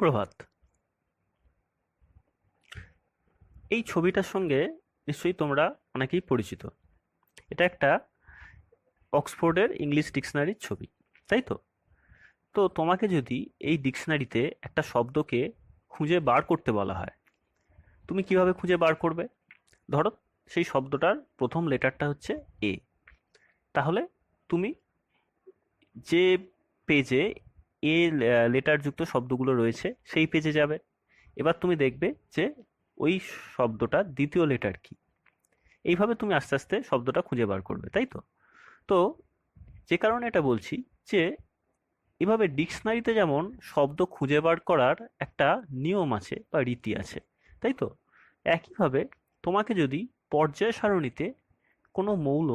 সুপ্রভাত। এই ছবিটার সঙ্গে নিশ্চয়ই তোমরা অনেকেই পরিচিত। এটা একটা অক্সফোর্ডের ইংলিশ ডিকশনারির ছবি, তাই তো? তো তোমাকে যদি এই ডিকশনারিতে একটা শব্দকে খুঁজে বার করতে বলা হয়, তুমি কীভাবে খুঁজে বার করবে? ধরো, সেই শব্দটার প্রথম লেটারটা হচ্ছে এ। তাহলে তুমি যে পেজে এ লেটারযুক্ত শব্দগুলো রয়েছে, সেই পেজে যাবে। এবার তুমি দেখবে যে ওই শব্দটার দ্বিতীয় লেটার কি। এইভাবে তুমি আস্তে আস্তে শব্দটা খুঁজে বার করবে, তাই তো? তো যে কারণে এটা বলছি যে, এভাবে ডিকশনারিতে যেমন শব্দ খুঁজে বার করার একটা নিয়ম আছে বা রীতি আছে, তাই তো? একইভাবে তোমাকে যদি পর্যায় সারণীতে কোনো মৌল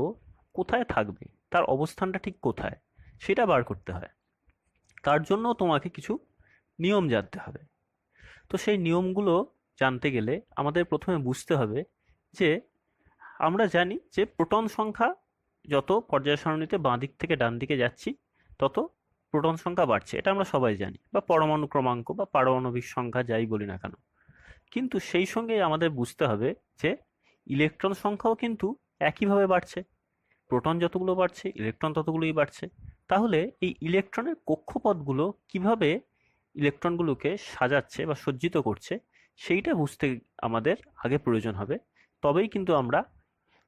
কোথায় থাকবে, তার অবস্থানটা ঠিক কোথায়, সেটা বার করতে হয়। তার জন্য তোমাকে কিছু নিয়ম জানতে হবে। তো সেই নিয়মগুলো জানতে গেলে আমাদের প্রথমে বুঝতে হবে যে আমরা জানি যে প্রোটন সংখ্যা যত পর্যায় সারণীতে বাঁ দিক থেকে ডান দিকে যাচ্ছি, তত প্রোটন সংখ্যা বাড়ছে। এটা আমরা সবাই জানি। বা পরমাণু ক্রমাঙ্ক বা পারমাণবিক সংখ্যা যাই বলি না কেন। কিন্তু সেই সঙ্গে আমাদের বুঝতে হবে যে ইলেকট্রন সংখ্যাও কিন্তু একইভাবে বাড়ছে। প্রোটন যতগুলো বাড়ছে, ইলেকট্রন ততগুলোই বাড়ছে। তাহলে এই ইলেকট্রনের কক্ষপথগুলো কীভাবে ইলেকট্রনগুলোকে সাজাচ্ছে বা সজ্জিত করছে, সেইটা বুঝতে আমাদের আগে প্রয়োজন হবে। তবেই কিন্তু আমরা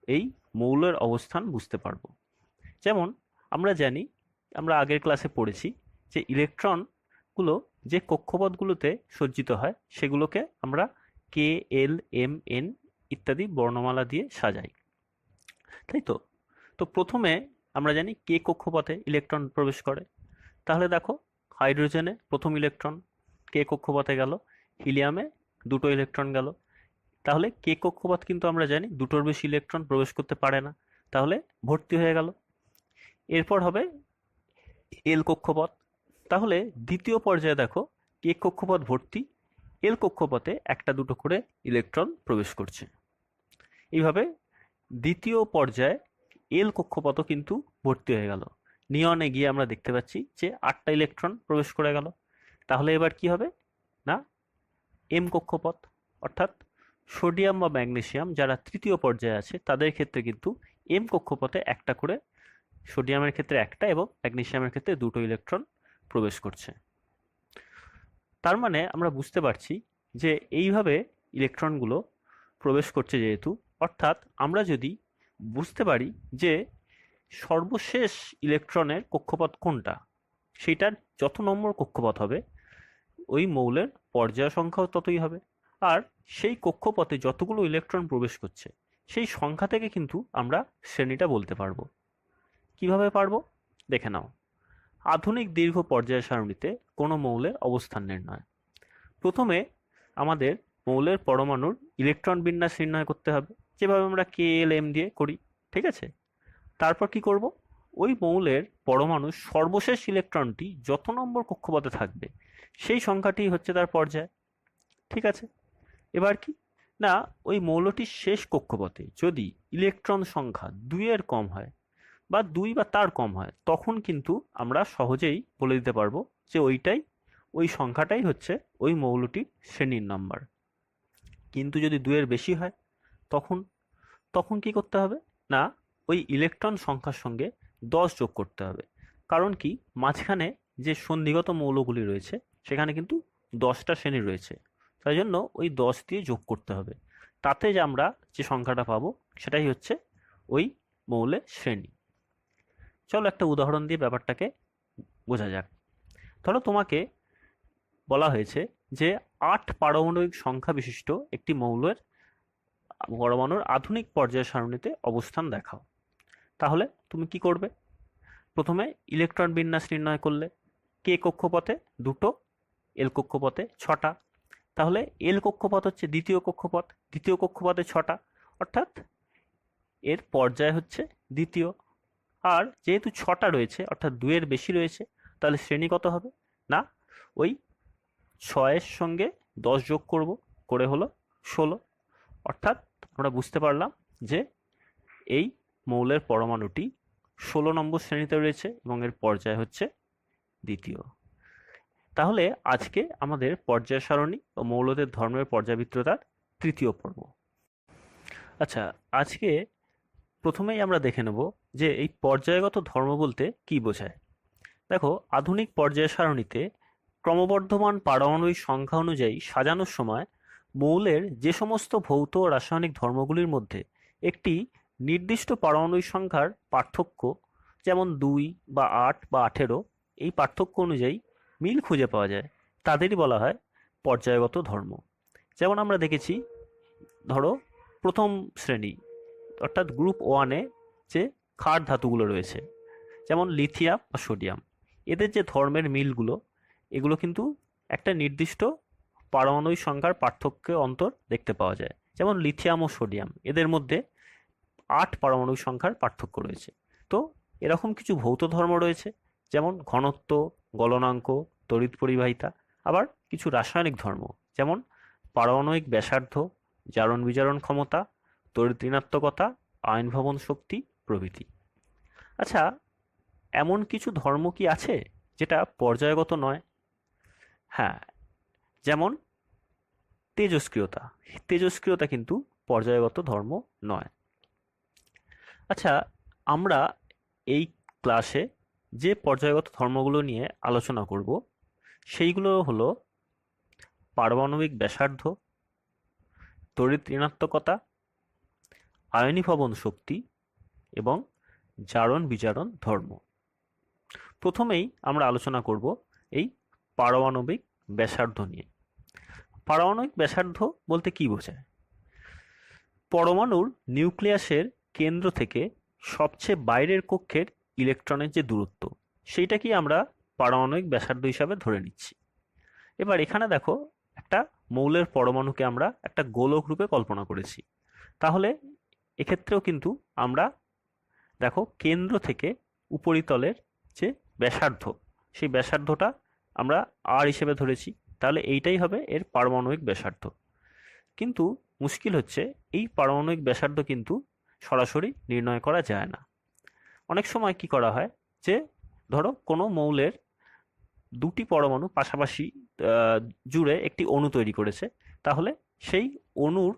এই মৌলের অবস্থান বুঝতে পারব। যেমন, আমরা জানি, আমরা আগের ক্লাসে পড়েছি যে ইলেকট্রনগুলো যে কক্ষপথগুলোতে সজ্জিত হয়, সেগুলোকে আমরা কে, এল, এম, এন ইত্যাদি বর্ণমালা দিয়ে সাজাই। তাই তো? তো প্রথমে আমরা জানি কে কক্ষপথে ইলেকট্রন প্রবেশ করে। তাহলে দেখো, হাইড্রোজেনে প্রথম ইলেকট্রন কে কক্ষপথে গেল, হিলিয়ামে দুটো ইলেকট্রন গেল। তাহলে কে কক্ষপথ কিন্তু আমরা জানি দুটোর বেশি ইলেকট্রন প্রবেশ করতে পারে না। তাহলে ভর্তি হয়ে গেল। এরপর হবে এল কক্ষপথ। তাহলে দ্বিতীয় পর্যায়ে দেখো, কে কক্ষপথ ভর্তি? এল কক্ষপথে একটা দুটো করে ইলেকট্রন প্রবেশ করছে। এইভাবে দ্বিতীয় পর্যায়ে এল কক্ষপথও কিন্তু ভর্তি হয়ে গেল। নিয়নে গিয়ে আমরা দেখতে পাচ্ছি যে আটটা ইলেকট্রন প্রবেশ করে গেল। তাহলে এবার কি হবে? না? এম কক্ষপথ, অর্থাৎ সোডিয়াম বা ম্যাগনেসিয়াম যারা তৃতীয় পর্যায়ে আছে, তাদের ক্ষেত্রে কিন্তু এম কক্ষপথে একটা করে সোডিয়ামের ক্ষেত্রে একটা এবং ম্যাগনেশিয়ামের ক্ষেত্রে দুটো ইলেকট্রন প্রবেশ করছে। তার মানে আমরা বুঝতে পারছি যে এইভাবে ইলেকট্রনগুলো প্রবেশ করছে যেহেতু, অর্থাৎ আমরা যদি বুঝতে পারি যে সর্বশেষ ইলেকট্রনের কক্ষপথ কোনটা? সেটার যত নম্বর কক্ষপথ হবে, ওই মৌলের পর্যায় সংখ্যাও ততই হবে। আর সেই কক্ষপথে যতগুলো ইলেকট্রন প্রবেশ করছে, সেই সংখ্যা থেকে কিন্তু আমরা শ্রেণীটা বলতে পারব। কীভাবে পারব? দেখে নাও। আধুনিক দীর্ঘ পর্যায় সারণীতে কোনো মৌলের অবস্থান নির্ণয়। প্রথমে আমাদের মৌলের পরমাণুর ইলেকট্রন বিন্যাস নির্ণয় করতে হবে। যেভাবে আমরা কে এল এম দিয়ে করি, ঠিক আছে? তারপর কি করব? ওই মৌলের পরমাণুর সর্বশেষ ইলেকট্রনটি যত নম্বর কক্ষপথে থাকবে, সেই সংখ্যাটি হচ্ছে তার পর্যায়, ঠিক আছে? এবার কি? না, ওই মৌলটির শেষ কক্ষপথে যদি ইলেকট্রন সংখ্যা দুইয়ের কম হয় বা দুই বা তার কম হয়, তখন কিন্তু আমরা সহজেই বলে দিতে পারব যে ওইটাই, ওই সংখ্যাটাই হচ্ছে ওই মৌলটির শ্রেণির নাম্বার কিন্তু যদি দুইয়ের বেশি হয় তখন তখন কি করতে হবে? না, ওই ইলেকট্রন সংখ্যার সঙ্গে দশ যোগ করতে হবে। কারণ কি? মাঝখানে যে সন্ধিগত মৌলগুলি রয়েছে, সেখানে কিন্তু দশটা শ্রেণি রয়েছে। তাই জন্য ওই দশ দিয়ে যোগ করতে হবে। তাতে যে আমরা যে সংখ্যাটা পাবো, সেটাই হচ্ছে ওই মৌলের শ্রেণি। চলো একটা উদাহরণ দিয়ে ব্যাপারটাকে বোঝা যাক। ধরো তোমাকে বলা হয়েছে যে আট পারমাণবিক সংখ্যা বিশিষ্ট একটি মৌলের পরমাণুর আধুনিক পর্যায় সারণীতে অবস্থান দেখাও। তাহলে তুমি কি করবে? প্রথমে ইলেকট্রন বিন্যাস নির্ণয় করলে কে কক্ষপথে? দুটো। এল কক্ষপথে ছটা। তাহলে এল কক্ষপথ হচ্ছে দ্বিতীয় কক্ষপথ। দ্বিতীয় কক্ষপথে ছটা। অর্থাৎ এর পর্যায় হচ্ছে দ্বিতীয়। আর যেহেতু ছটা রয়েছে, অর্থাৎ দুয়ের বেশি রয়েছে, তাহলে শ্রেণি কত হবে? না, ওই ছয়ের সঙ্গে দশ যোগ করব, করে হলো ষোলো। অর্থাৎ আমরা বুঝতে পারলাম যে এই মৌলের পরমাণুটি ষোলো নম্বর শ্রেণীতে রয়েছে এবং এর পর্যায় হচ্ছে দ্বিতীয়। তাহলে আজকে আমাদের পর্যায় সারণী ও মৌলদের ধর্মের পর্যাবৃত্ততার তৃতীয় পর্ব। আচ্ছা আজকে প্রথমেই আমরা দেখে নেব যে এই পর্যায়গত ধর্ম বলতে কি বোঝায়। দেখো, আধুনিক পর্যায় সারণীতে ক্রমবর্ধমান পারমাণবিক সংখ্যা অনুযায়ী সাজানোর সময় মৌলের যে সমস্ত ভৌত রাসায়নিক ধর্মগুলির মধ্যে একটি নির্দিষ্ট পারমাণবিক সংখ্যার পার্থক্য, যেমন দুই বা আট বা আঠেরো, এই পার্থক্য অনুযায়ী মিল খুঁজে পাওয়া যায়। তাদেরই বলা হয় পর্যায়গত ধর্ম। যেমন আমরা দেখেছি, ধরো প্রথম শ্রেণি, অর্থাৎ গ্রুপ ওয়ানে যে ক্ষার ধাতুগুলো রয়েছে, যেমন লিথিয়াম বা সোডিয়াম। এদের যে ধর্মের মিলগুলো, এগুলো কিন্তু একটা নির্দিষ্ট পারমাণবিক সংখ্যার পার্থক্য অন্তর দেখতে পাওয়া যায়। যেমন লিথিয়াম ও সোডিয়াম, এদের মধ্যে আট পারমাণবিক সংখ্যার পার্থক্য রয়েছে। তো এরকম কিছু ভৌত ধর্ম রয়েছে, যেমন ঘনত্ব, গলনাঙ্ক, তড়িৎ পরিবাহিতা, আবার কিছু রাসায়নিক ধর্ম, যেমন পারমাণবিক ব্যাসার্ধ, জারণ বিজারণ ক্ষমতা, তড়িৎ ঋণাত্মকতা আয়ন ভবন শক্তি, প্রভৃতি। আচ্ছা এমন কিছু ধর্ম কি আছে, যেটা পর্যায়গত নয়? হ্যাঁ যেমন তেজস্ক্রিয়তা। তেজস্ক্রিয়তা কিন্তু পর্যায়গত ধর্ম নয়। আচ্ছা আমরা এই ক্লাসে যে পর্যায়গত ধর্মগুলো নিয়ে আলোচনা করব, সেইগুলো হলো পারমাণবিক ব্যাসার্ধ তড়িৎ ঋণাত্মকতা আয়নীভবন শক্তি এবং জারণ বিজারণ ধর্ম। প্রথমেই আমরা আলোচনা করব এই পারমাণবিক ব্যাসার্ধ নিয়ে। পারমাণবিক ব্যাসার্ধ বলতে কি বোঝায়? পরমাণুর নিউক্লিয়াসের কেন্দ্র থেকে সবচেয়ে বাইরের কক্ষের ইলেকট্রনের যে দূরত্ব, সেইটাকেই আমরা পারমাণবিক ব্যাসার্ধ হিসাবে ধরে নিচ্ছি। এবার এখানে দেখো, একটা মৌলের পরমাণুকে আমরা একটা গোলক রূপে কল্পনা করেছি। তাহলে এক্ষেত্রেও কিন্তু আমরা দেখো, কেন্দ্র থেকে উপরিতলের যে ব্যাসার্ধ, সেই ব্যাসার্ধটা আমরা আর হিসেবে ধরেছি। তাহলে এইটাই হবে এর পারমাণবিক ব্যাসার্ধ। কিন্তু মুশকিল হচ্ছে এই পারমাণবিক ব্যাসার্ধ কিন্তু সরাসরি নির্ণয় করা যায় না। অনেক সময় কি করা হয় যে ধরো কোনো মৌলের দুটি পরমাণু পাশাপাশি জুড়ে একটি অণু তৈরি করেছে, তাহলে সেই অণুর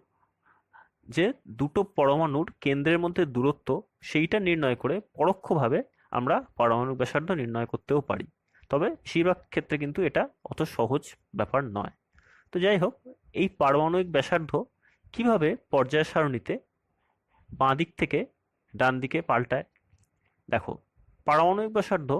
যে দুটো পরমাণুর কেন্দ্রের মধ্যে দূরত্ব সেইটা নির্ণয় করে পরোক্ষভাবে আমরা পারমাণবিক ব্যাসার্ধ নির্ণয় করতেও পারি। তবে বেশিরভাগ ক্ষেত্রে কিন্তু এটা অত সহজ ব্যাপার নয়। তো যাই হোক, এই পারমাণবিক ব্যাসার্ধ কীভাবে পর্যায় সারণীতে বাঁ দিক থেকে ডান দিকে পাল্টায়? দেখো, পারমাণবিক ব্যাসার্ধ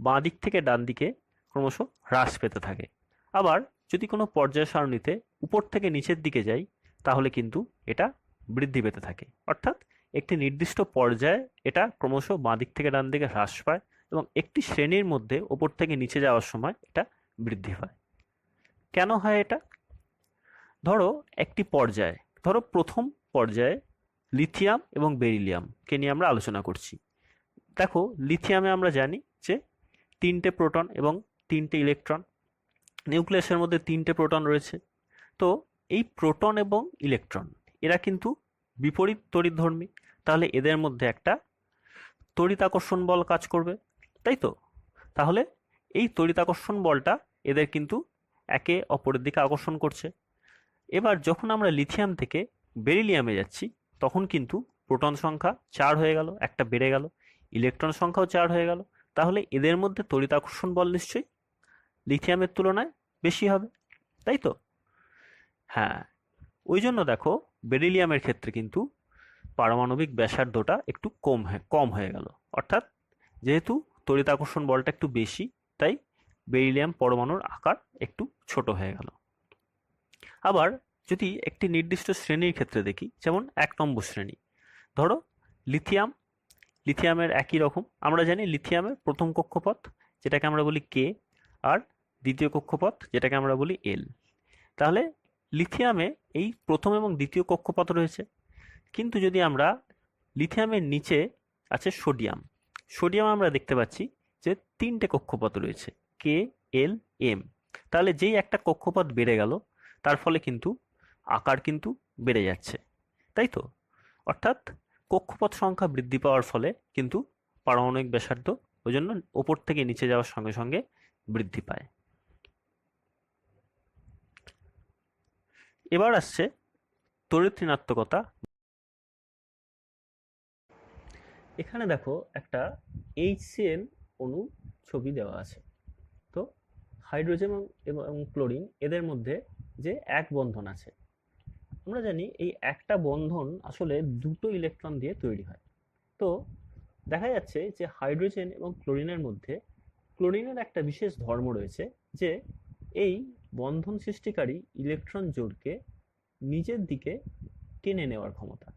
বাঁ দিক থেকে ডান দিকে ক্রমশ হ্রাস পেতে থাকে। আবার যদি কোনো পর্যায় সারণীতে উপর থেকে নিচের দিকে যাই, তাহলে কিন্তু এটা বৃদ্ধি পেতে থাকে। অর্থাৎ একটি নির্দিষ্ট পর্যায়ে এটা ক্রমশ বাঁ দিক থেকে ডান দিকে হ্রাস পায়। এবং একটি শ্রেণির মধ্যে ওপর থেকে নিচে যাওয়ার সময় এটা বৃদ্ধি পায় কেন হয় এটা? ধরো একটি পর্যায়ে, ধরো প্রথম পর্যায়ে লিথিয়াম এবং বেরিলিয়ামকে নিয়ে আমরা আলোচনা করছি। দেখো লিথিয়ামে আমরা জানি যে তিনটে প্রোটন এবং তিনটে ইলেকট্রন, নিউক্লিয়াসের মধ্যে তিনটে প্রোটন রয়েছে। তো এই প্রোটন এবং ইলেকট্রন, এরা কিন্তু বিপরীত তড়িৎধর্মী তাহলে এদের মধ্যে একটা তড়িৎ আকর্ষণ বল কাজ করবে। তাই তো? তাহলে এই তড়িতাকর্ষণ বলটা এদের কিন্তু একে অপরের দিকে আকর্ষণ করছে। এবার যখন আমরা লিথিয়াম থেকে বেরিলিয়ামে যাচ্ছি, তখন কিন্তু প্রোটন সংখ্যা চার হয়ে গেল, একটা বেড়ে গেল, ইলেকট্রন সংখ্যাও চার হয়ে গেল। তাহলে এদের মধ্যে তড়িতাকর্ষণ বল নিশ্চয়ই লিথিয়ামের তুলনায় বেশি হবে, তাই তো? হ্যাঁ ওই জন্য দেখো বেরিলিয়ামের ক্ষেত্রে কিন্তু পারমাণবিক ব্যাসার্ধটা একটু কম কম হয়ে গেল। অর্থাৎ যেহেতু তড়িতাকর্ষণ বলটা একটু বেশি, তাই বেরিলিয়াম পরমাণুর আকার একটু ছোট হয়ে গেল। আবার যদি একটি নির্দিষ্ট শ্রেণির ক্ষেত্রে দেখি, যেমন এক নম্বর শ্রেণি, ধরো লিথিয়াম, লিথিয়ামের একই রকম। আমরা জানি লিথিয়ামের প্রথম কক্ষপথ, যেটাকে আমরা বলি কে, আর দ্বিতীয় কক্ষপথ, যেটাকে আমরা বলি এল। তাহলে লিথিয়ামে এই প্রথম এবং দ্বিতীয় কক্ষপথ রয়েছে, কিন্তু যদি আমরা লিথিয়ামের নিচে আছে সোডিয়াম সোডিয়াম আমরা দেখতে পাচ্ছি যে তিনটে কক্ষপথ রয়েছে কে এল এম তাহলে যেই একটা কক্ষপথ বেড়ে গেল, তার ফলে কিন্তু আকার কিন্তু বেড়ে যাচ্ছে, তাই তো? অর্থাৎ কক্ষপথ সংখ্যা বৃদ্ধি পাওয়ার ফলে কিন্তু পারমাণবিক ব্যাসার্ধ ওই জন্য ওপর থেকে নিচে যাওয়ার সঙ্গে সঙ্গে বৃদ্ধি পায়। এবার আসছে তড়িৎ ঋণাত্মকতা এখানে দেখো একটা এইচসিএল অণু ছবি দেওয়া আছে। তো হাইড্রোজেন এবং ক্লোরিন এদের মধ্যে যে এক বন্ধন আছে, আমরা জানি এই একটা বন্ধন আসলে দুটো ইলেকট্রন দিয়ে তৈরি হয়। তো দেখা যাচ্ছে যে হাইড্রোজেন এবং ক্লোরিনের মধ্যে ক্লোরিনের একটা বিশেষ ধর্ম রয়েছে যে এই বন্ধন সৃষ্টিকারী ইলেকট্রন জোড়কে নিজের দিকে টেনে নেওয়ার ক্ষমতা।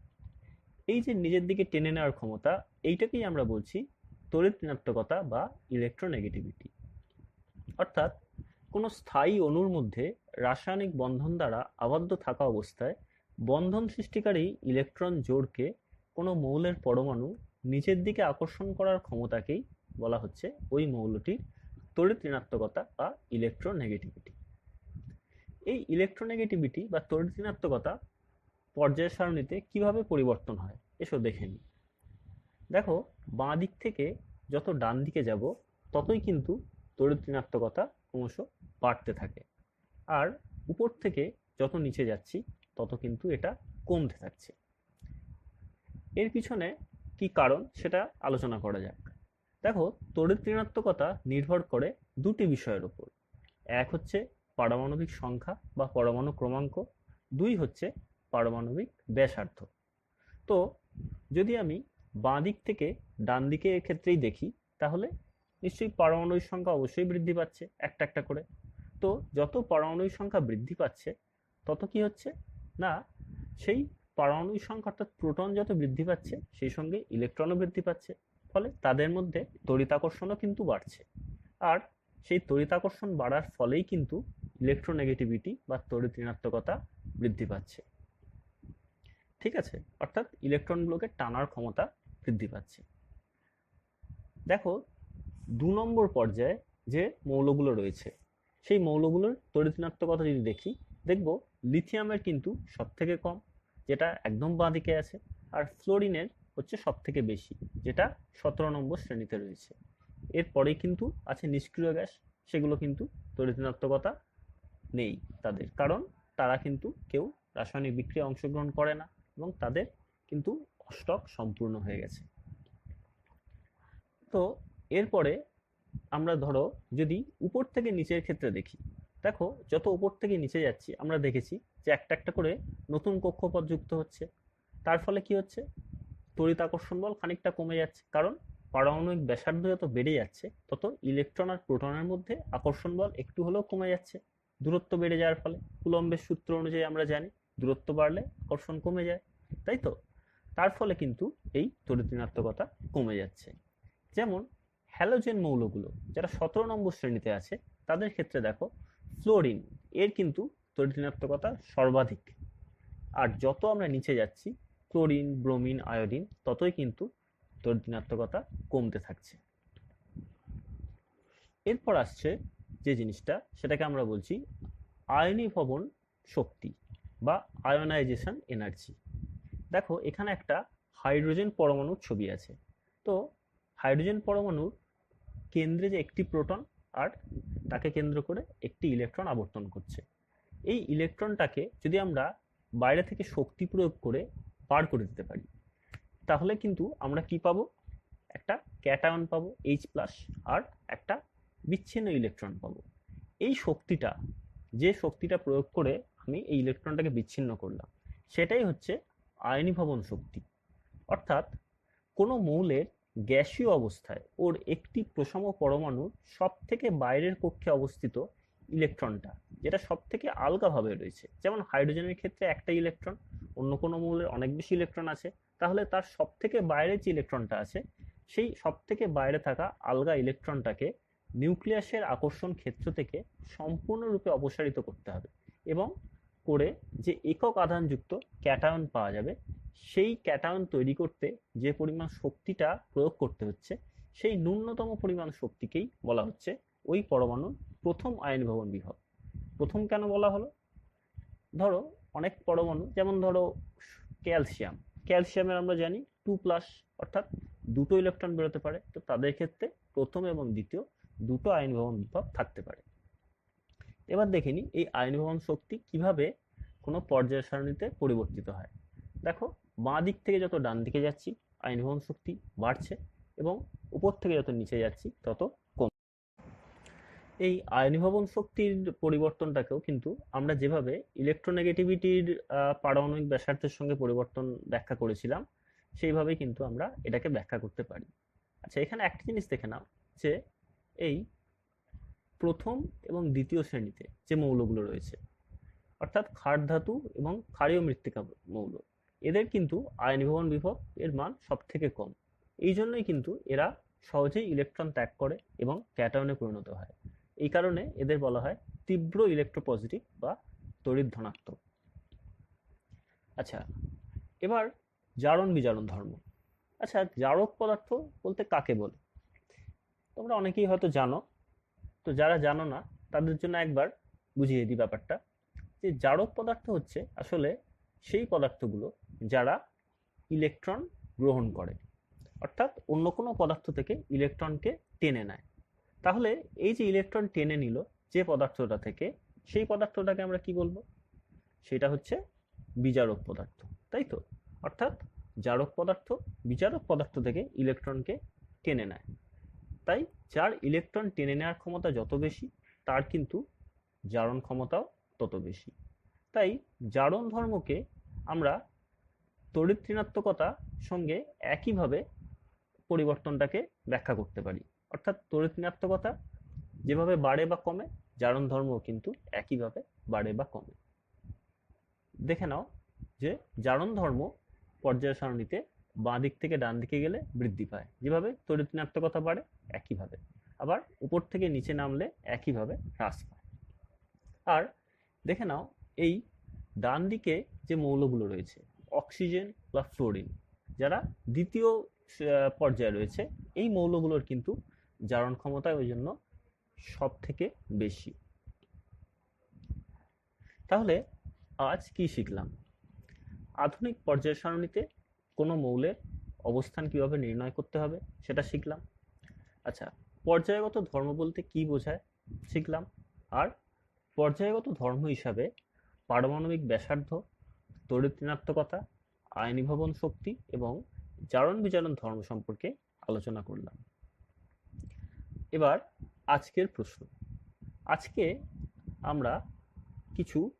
এই যে নিজের দিকে টেনে নেওয়ার ক্ষমতা এইটাকেই আমরা বলছি তড়িৎ ঋণাত্মকতা বা ইলেকট্রোনেগেটিভিটি অর্থাৎ কোনো স্থায়ী অণুর মধ্যে রাসায়নিক বন্ধন দ্বারা আবদ্ধ থাকা অবস্থায় বন্ধন সৃষ্টিকারী ইলেকট্রন জোড়কে কোনো মৌলের পরমাণু নিচের দিকে আকর্ষণ করার ক্ষমতাকেই বলা হচ্ছে ওই মৌলটির তড়িৎ ঋণাত্মকতা বা ইলেকট্রোনেগেটিভিটি এই ইলেকট্রোনেগেটিভিটি বা তড়িৎ ঋণাত্মকতা পর্যায় সারণীতে কীভাবে পরিবর্তন হয়? এসো দেখে নিই। দেখো, বাঁ দিক থেকে যত ডান দিকে যাব, ততই কিন্তু তড়িৎ ঋণাত্মকতা ক্রমশ বাড়তে থাকে। আর উপর থেকে যত নিচে যাচ্ছি, তত কিন্তু এটা কমতে থাকছে। এর পিছনে কি কারণ সেটা আলোচনা করা যাক। দেখো, তড়িৎ ঋণাত্মকতা নির্ভর করে দুটি বিষয়ের উপর। এক হচ্ছে পারমাণবিক সংখ্যা বা পরমাণু ক্রমাঙ্ক, দুই হচ্ছে পারমাণবিক ব্যাসার্ধ। তো যদি আমি বাঁ দিক থেকে ডান দিকে ক্ষেত্রেই দেখি, তাহলে নিশ্চয়ই পারমাণবিক সংখ্যা অবশ্যই বৃদ্ধি পাচ্ছে একটা একটা করে। তো যত পারমাণবিক সংখ্যা বৃদ্ধি পাচ্ছে, তত কি হচ্ছে? না, সেই পারমাণবিক সংখ্যা অর্থাৎ প্রোটন যত বৃদ্ধি পাচ্ছে, সেই সঙ্গে ইলেকট্রনও বৃদ্ধি পাচ্ছে, ফলে তাদের মধ্যে তড়িতাকর্ষণও কিন্তু বাড়ছে। আর সেই তড়িতাকর্ষণ বাড়ার ফলেই কিন্তু ইলেকট্রোনেগেটিভিটি বা তড়িৎ ঋণাত্মকতা বৃদ্ধি পাচ্ছে। ঠিক আছে? অর্থাৎ ইলেকট্রনগুলোকে টানার ক্ষমতা বৃদ্ধি পাচ্ছে। দেখো, দু নম্বর পর্যায়ে যে মৌলগুলো রয়েছে, সেই মৌলগুলোর তড়িৎ যদি দেখি, দেখব লিথিয়ামের কিন্তু সব থেকে কম, যেটা একদম বাঁ দিকে আছে, আর ফ্লোরিনের হচ্ছে সব থেকে বেশি, যেটা সতেরো নম্বর শ্রেণীতে রয়েছে। এরপরেই কিন্তু আছে নিষ্ক্রিয় গ্যাস, সেগুলো কিন্তু তড়িৎ নেই তাদের, কারণ তারা কিন্তু কেউ রাসায়নিক বিক্রিয়া অংশগ্রহণ করে না। এবং তাদের কিন্তু অষ্টক সম্পূর্ণ হয়ে গেছে। তো এরপরে আমরা ধরো যদি উপর থেকে নিচের ক্ষেত্রে দেখি, দেখো যত উপর থেকে নিচে যাচ্ছি আমরা দেখেছি যে একটা একটা করে নতুন কক্ষপথ যুক্ত হচ্ছে। তার ফলে কি হচ্ছে? তড়িৎ আকর্ষণ বল খানিকটা কমে যাচ্ছে। কারণ পারমাণবিক ব্যাসার্ধ যত বেড়ে যাচ্ছে, তত ইলেকট্রন আর প্রোটনের মধ্যে আকর্ষণ বল একটু হলেও কমে যাচ্ছে। দূরত্ব বেড়ে যাওয়ার ফলে। কুলম্বের সূত্র অনুযায়ী আমরা জানি, দূরত্ব বাড়লে আকর্ষণ কমে যায়। তাই তো তার ফলে কিন্তু এই তড়িৎ ঋণাত্মকতা কমে যাচ্ছে। যেমন হ্যালোজেন মৌলগুলো যারা সতেরো নম্বর শ্রেণীতে আছে, তাদের ক্ষেত্রে দেখো ফ্লোরিন, এর কিন্তু তড়িৎ ঋণাত্মকতা সর্বাধিক। আর যত আমরা নিচে যাচ্ছি ক্লোরিন ব্রোমিন, আয়োডিন, ততই কিন্তু তড়িৎ ঋণাত্মকতা কমতে থাকছে। এরপর আসছে যে জিনিসটা, সেটাকে আমরা বলছি আয়নীভবন শক্তি বা আয়নাইজেশন এনার্জি। দেখো, এখানে একটা হাইড্রোজেন পরমাণুর ছবি আছে। তো হাইড্রোজেন পরমাণুর কেন্দ্রে যে একটি প্রোটন আর তাকে কেন্দ্র করে একটি ইলেকট্রন আবর্তন করছে। এই ইলেকট্রনটাকে যদি আমরা বাইরে থেকে শক্তি প্রয়োগ করে বার করে দিতে পারি, তাহলে কিন্তু আমরা কি পাবো? একটা ক্যাটায়ন পাবো এইচ প্লাস আর একটা বিচ্ছিন্ন ইলেকট্রন পাবো। এই শক্তিটা, যে শক্তিটা প্রয়োগ করে আমি এই ইলেকট্রনটাকে বিচ্ছিন্ন করলাম, সেটাই হচ্ছে আয়নীভবন শক্তি। অর্থাৎ কোনো মৌলের গ্যাসীয় অবস্থায় ওর একটি প্রসম পরমাণুর সব থেকে বাইরের কক্ষে অবস্থিত ইলেকট্রনটা, যেটা সব থেকে আলগাভাবে রয়েছে। যেমন হাইড্রোজেনের ক্ষেত্রে একটা ইলেকট্রন, অন্য কোনো মৌলের অনেক বেশি ইলেকট্রন আছে। তাহলে তার সব থেকে বাইরে যে ইলেকট্রনটা আছে, সেই সব থেকে বাইরে থাকা আলগা ইলেকট্রনটাকে নিউক্লিয়াসের আকর্ষণ ক্ষেত্র থেকে সম্পূর্ণরূপে অপসারিত করতে হবে এবং করে যে একক আধানযুক্ত ক্যাটায়ন পাওয়া যাবে, সেই ক্যাটায়ন তৈরি করতে যে পরিমাণ শক্তিটা প্রয়োগ করতে হচ্ছে, সেই ন্যূনতম পরিমাণ শক্তিকেই বলা হচ্ছে ওই পরমাণুর প্রথম আয়ন ভবন বিভব। প্রথম কেন বলা হলো? ধরো অনেক পরমাণু, যেমন ধরো ক্যালসিয়াম। ক্যালসিয়ামের আমরা জানি টু প্লাস, অর্থাৎ দুটো ইলেকট্রন বেরোতে পারে। তো তাদের ক্ষেত্রে প্রথম এবং দ্বিতীয় দুটো আয়ন ভবন বিভব থাকতে পারে। এবার দেখে নিই এই আয়নীভবন শক্তি কীভাবে কোনো পর্যায় সারণীতে পরিবর্তিত হয়। দেখো, বাঁ দিক থেকে যত ডান দিকে যাচ্ছি আয়নীভবন শক্তি বাড়ছে এবং উপর থেকে যত নিচে যাচ্ছি, তত কম। এই আয়নীভবন শক্তির পরিবর্তনটাকেও কিন্তু আমরা যেভাবে ইলেকট্রোনেগেটিভিটির পারমাণবিক ব্যাসার্ধের সঙ্গে পরিবর্তন ব্যাখ্যা করেছিলাম, সেইভাবেই কিন্তু আমরা এটাকে ব্যাখ্যা করতে পারি। আচ্ছা এখানে একটা জিনিস দেখে নাও যে এই প্রথম এবং দ্বিতীয় শ্রেণীতে যে মৌলগুলো রয়েছে, অর্থাৎ ক্ষার ধাতু এবং ক্ষারীয় মৃত্তিকা মৌল। এদের কিন্তু আয়নীভবন বিভব এর মান সব থেকে কম। এই জন্যই কিন্তু এরা সহজেই ইলেকট্রন ত্যাগ করে এবং ক্যাটায়নে পরিণত হয়। এই কারণে এদের বলা হয় তীব্র ইলেকট্রোপজিটিভ বা তড়িৎ ধনাত্মক। আচ্ছা এবার জারণ বিজারণ ধর্ম। আচ্ছা জারক পদার্থ বলতে কাকে বলে? তোমরা অনেকেই হয়তো জানো তো যারা জানো না, তাদের জন্য একবার বুঝিয়ে দিই ব্যাপারটা, যে জারক পদার্থ হচ্ছে আসলে সেই পদার্থগুলো যারা ইলেকট্রন গ্রহণ করে, অর্থাৎ অন্য কোনো পদার্থ থেকে ইলেকট্রনকে টেনে নেয়। তাহলে এই যে ইলেকট্রন টেনে নিল, যে পদার্থটা থেকে, সেই পদার্থটাকে আমরা কি বলব? সেটা হচ্ছে বিজারক পদার্থ, তাই তো? অর্থাৎ জারক পদার্থ বিজারক পদার্থ থেকে ইলেকট্রনকে টেনে নেয়। তাই যার ইলেকট্রন টেনে নেওয়ার ক্ষমতা যত বেশি, তার কিন্তু জারণ ক্ষমতাও তত বেশি। তাই জারণ ধর্মকে আমরা তড়িৎ ঋণাত্মকতা সঙ্গে একইভাবে পরিবর্তনটাকে ব্যাখ্যা করতে পারি। অর্থাৎ তড়িৎ ঋণাত্মকতা যেভাবে বাড়ে বা কমে, জারণ ধর্ম কিন্তু একইভাবে বাড়ে বা কমে। দেখে নাও যে জারণ ধর্ম পর্যায় সারণীতে বাঁ দিক থেকে ডান দিকে গেলে বৃদ্ধি পায়। যেভাবে তড়িৎ ঋণাত্মকতা বাড়ে, একইভাবে। আবার উপর থেকে নিচে নামলে একইভাবে হ্রাস পায়। আর দেখে নাও, এই ডান দিকে যে মৌলগুলো রয়েছে, অক্সিজেন বা ফ্লোরিন, যারা দ্বিতীয় পর্যায়ে রয়েছে, এই মৌলগুলোর কিন্তু জারণ ক্ষমতা ওই জন্য সব থেকে বেশি। তাহলে আজ কি শিখলাম? আধুনিক পর্যায় সারণীতে কোনো মৌলের অবস্থান কীভাবে নির্ণয় করতে হবে, সেটা শিখলাম। আচ্ছা পর্যায়গত ধর্ম বলতে কি বোঝায়? শিখলাম। আর পর্যায়গত ধর্ম হিসাবে পারমাণবিক ব্যাসার্ধ, তড়িৎ ঋণাত্মকতা আয়নীভবন শক্তি এবং জারণ বিজারণ ধর্ম সম্পর্কে আলোচনা করলাম। এবার আজকের প্রশ্ন। আজকে আমরা কিছু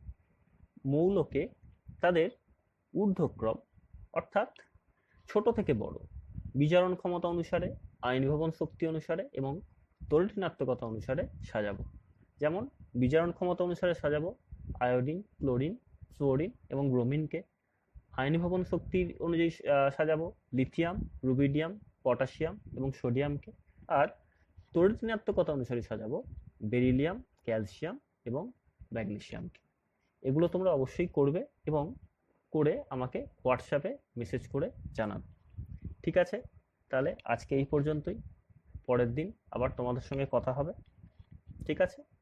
মৌলকে তাদের ঊর্ধ্বক্রম অর্থাৎ ছোট থেকে বড়। বিজারণ ক্ষমতা অনুসারে আয়নীভবন শক্তি অনুসারে এবং তড়িৎ ঋণাত্মকতা অনুসারে সাজাবো। যেমন, বিজারণ ক্ষমতা অনুসারে সাজাবো আয়োডিন, ক্লোরিন, ফ্লোরিন এবং ব্রোমিনকে। আয়নীভবন শক্তির অনুযায়ী সাজাবো লিথিয়াম, রুবিডিয়াম, পটাশিয়াম এবং সোডিয়ামকে। আর তড়িৎ ঋণাত্মকতা অনুসারে সাজাবো বেরিলিয়াম, ক্যালসিয়াম এবং ম্যাগনেসিয়ামকে। এগুলো তোমরা অবশ্যই করবে এবং করে আমাকে হোয়াটসঅ্যাপে মেসেজ করে জানান। ঠিক আছে? তাহলে আজকে এই পর্যন্তই। পরের দিন আবার তোমাদের সঙ্গে কথা হবে। ঠিক আছে?